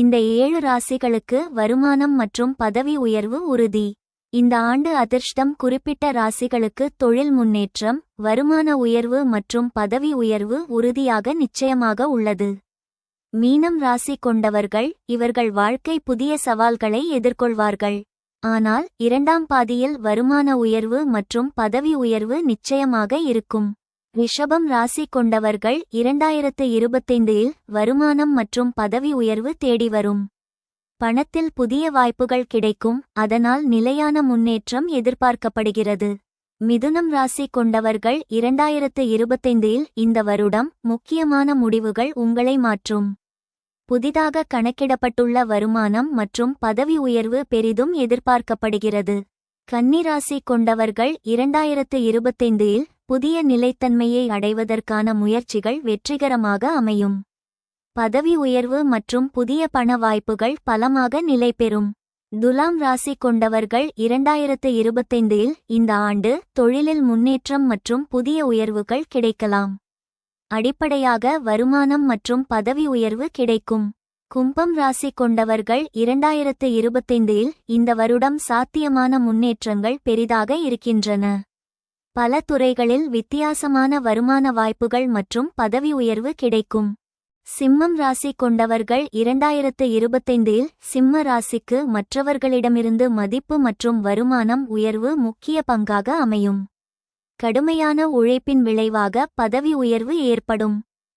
இந்த ஏழு ராசிகளுக்கு வருமானம் மற்றும் பதவி உயர்வு உறுதி. இந்த ஆண்டு அதிர்ஷ்டம் குறிப்பிட்ட ராசிகளுக்கு தொழில் முன்னேற்றம் வருமான உயர்வு மற்றும் பதவி உயர்வு உறுதியாக நிச்சயமாக உள்ளது. மீனம் ராசி கொண்டவர்கள் இவர்கள் வாழ்க்கை புதிய சவால்களை எதிர்கொள்வார்கள். ஆனால் இரண்டாம் பாதியில் வருமான உயர்வு மற்றும் பதவி உயர்வு நிச்சயமாக இருக்கும். ரிஷபம் ராசி கொண்டவர்கள் இரண்டாயிரத்து இருபத்தைந்தில் வருமானம் மற்றும் பதவி உயர்வு தேடி வரும். பணத்தில் புதிய வாய்ப்புகள் கிடைக்கும் அதனால் நிலையான முன்னேற்றம் எதிர்பார்க்கப்படுகிறது. மிதுனம் ராசி கொண்டவர்கள் இரண்டாயிரத்து இருபத்தைந்தில் இந்த வருடம் முக்கியமான முடிவுகள் உங்களை மாற்றும். புதிதாக கணக்கிடப்பட்டுள்ள வருமானம் மற்றும் பதவி உயர்வு பெரிதும் எதிர்பார்க்கப்படுகிறது. கன்னிராசி கொண்டவர்கள் இரண்டாயிரத்து இருபத்தைந்தில் புதிய நிலைத்தன்மையை அடைவதற்கான முயற்சிகள் வெற்றிகரமாக அமையும். பதவி உயர்வு மற்றும் புதிய பண வாய்ப்புகள் பலமாக நிலைபெறும் துலாம் ராசி கொண்டவர்கள் இரண்டாயிரத்து இருபத்தைந்தில் இந்த ஆண்டு தொழிலில் முன்னேற்றம் மற்றும் புதிய உயர்வுகள் கிடைக்கலாம். அடிப்படையாக வருமானம் மற்றும் பதவி உயர்வு கிடைக்கும். கும்பம் ராசி கொண்டவர்கள் இரண்டாயிரத்து இருபத்தைந்தில் இந்த வருடம் சாத்தியமான முன்னேற்றங்கள் பெரிதாக இருக்கின்றன. பல துறைகளில் வித்தியாசமான வருமான வாய்ப்புகள் மற்றும் பதவி உயர்வு கிடைக்கும். சிம்மம் ராசி கொண்டவர்கள் இரண்டாயிரத்து இருபத்தைந்தில் சிம்ம ராசிக்கு மற்றவர்களிடமிருந்து மதிப்பு மற்றும் வருமானம் உயர்வு முக்கிய பங்காக அமையும். கடுமையான உழைப்பின் விளைவாக பதவி உயர்வு ஏற்படும்.